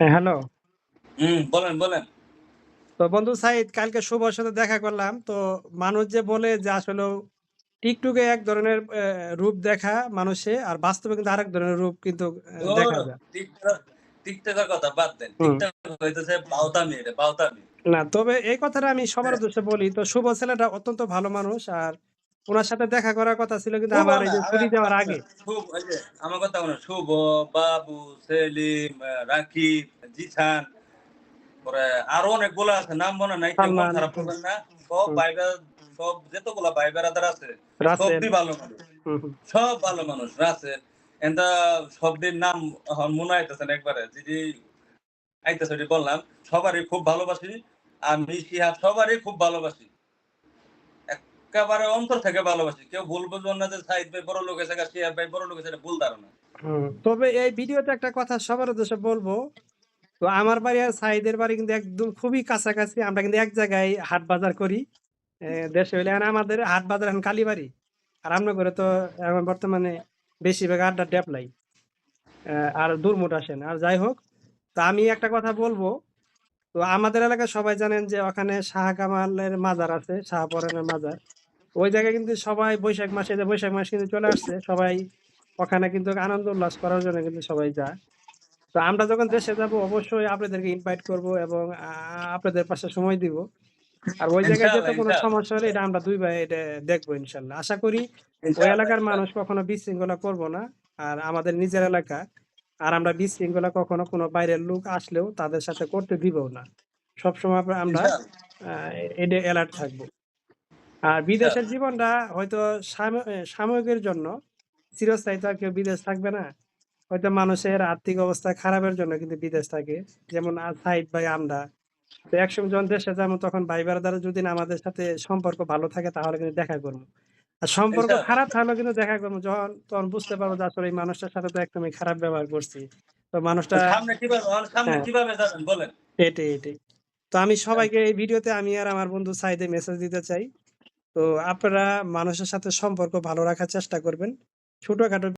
হ্যাঁ হ্যালো। হুম বলেন বলেন। তো বন্ধু সাইদ কালকে শুভর সাথে দেখা করলাম। তো মানুষ যে বলে যে আসলে টিকটকে এক ধরনের রূপ দেখা মানুষে আর বাস্তবে কিন্তু আরেক ধরনের রূপ কিন্তু দেখা যায়। টিকটকের কথা বাদ দেন। টিকটক হইতেছে বাউতামি রে বাউতামি না তবে এই কথাটা আমি সবার উদ্দেশ্যে বলি। তো শুভ ছেলেটা অত্যন্ত ভালো মানুষ আর ওনার সাথে দেখা করার কথা ছিল কিন্তু আমার এই যে ছুটি যাওয়ার আগে। এই যে, আমার কথা বলো শুভ বাবু সেলিম রাকিব জিসান পরে আরও অনেকগুলো আছে নাম মনে নাই কেউ খারাপ করবেন না। সব বেড়া- সব যতগুলা ভাই বেড়াদার আছে রাসেল। সবই ভালো মানুষ। সব ভালো মানুষ রাসেল। এন্দা সবদের নাম এখন মনে আইতেছেন একবারে যদি আইতেছে বললাম সবারই খুব ভালোবাসি আমি শিহাব সবারই খুব ভালোবাসি। একেবারে অন্তর থেকে ভালোবাসি। কেউ ভুল বুঝবেন না যে সাইদ ভাই বড় লোক এসে শিহাব ভাই বড় লোক এসে ভুল ধারণা। তবে এই ভিডিওতে একটা কথা সবার উদ্দেশ্যে বলব, তো আমার বাড়ি আর সাইদের বাড়ি কিন্তু একদম খুবই কাছাকাছি, আমরা কিন্তু এক জায়গায় হাট বাজার করি। দেশে হইলে আমাদের হাট বাজার এখন কালীবাড়ি, আর আমরা করে তো এখন বর্তমানে বেশিরভাগ আড্ডা ডেপলাই আর দূরমুট আসেন আর যাই হোক, তা আমি একটা কথা বলব, তো আমাদের এলাকায় সবাই জানেন যে ওখানে শাহ কামালের মাজার আছে শাহপরানের মাজার। ওই জায়গায় কিন্তু সবাই বৈশাখ মাসে যে বৈশাখ মাস কিন্তু চলে আসছে সবাই ওখানে কিন্তু আনন্দ উল্লাস করার জন্য কিন্তু সবাই যায়। তো আমরা যখন দেশে যাব অবশ্যই আপনাদেরকে ইনভাইট করব এবং আপনাদের পাশে সময় দিব। আর ওই জায়গায় যেতে কোনো সমস্যা হলে এটা আমরা দুই ভাই এটা দেখব ইনশাল্লাহ। আশা করি ওই এলাকার মানুষ কখনো বিশৃঙ্খলা করব না আর আমাদের নিজের এলাকা। আর আমরা বিশৃঙ্খলা কখনো কোনো বাইরের লোক আসলেও তাদের সাথে করতে দিব না। সবসময় আমরা- আমরা আহ, এটা অ্যালার্ট থাকব। আর বিদেশের জীবনটা হয়তো সাময়িকের জন্য চিরস্থায়ী তো আর কেউ বিদেশ থাকবে না। হয়তো মানুষের আর্থিক অবস্থা খারাপের জন্য কিন্তু বিদেশ থাকে যেমন সাইড ভাই আমরা। তো একসময় যখন দেশে যাব তখন ভাই দ্বারা যদি আমাদের সাথে সম্পর্ক ভালো থাকে তাহলে কিন্তু দেখা করব। আর সম্পর্ক খারাপ থাকলেও কিন্তু দেখা করব যখন তখন বুঝতে পারব যে আসলে এই মানুষটার সাথে তো একদমই খারাপ ব্যবহার করছি। তো মানুষটা সামনে কীভাবে সামনে হ্যাঁ। কীভাবে যাবেন বলেন। এটাই এটাই। তো আমি সবাইকে এই ভিডিওতে আমি আর আমার বন্ধু সাইদে মেসেজ দিতে চাই। তো আপনারা মানুষের সাথে সম্পর্ক ভালো রাখার চেষ্টা করবেন। ছোটখাটো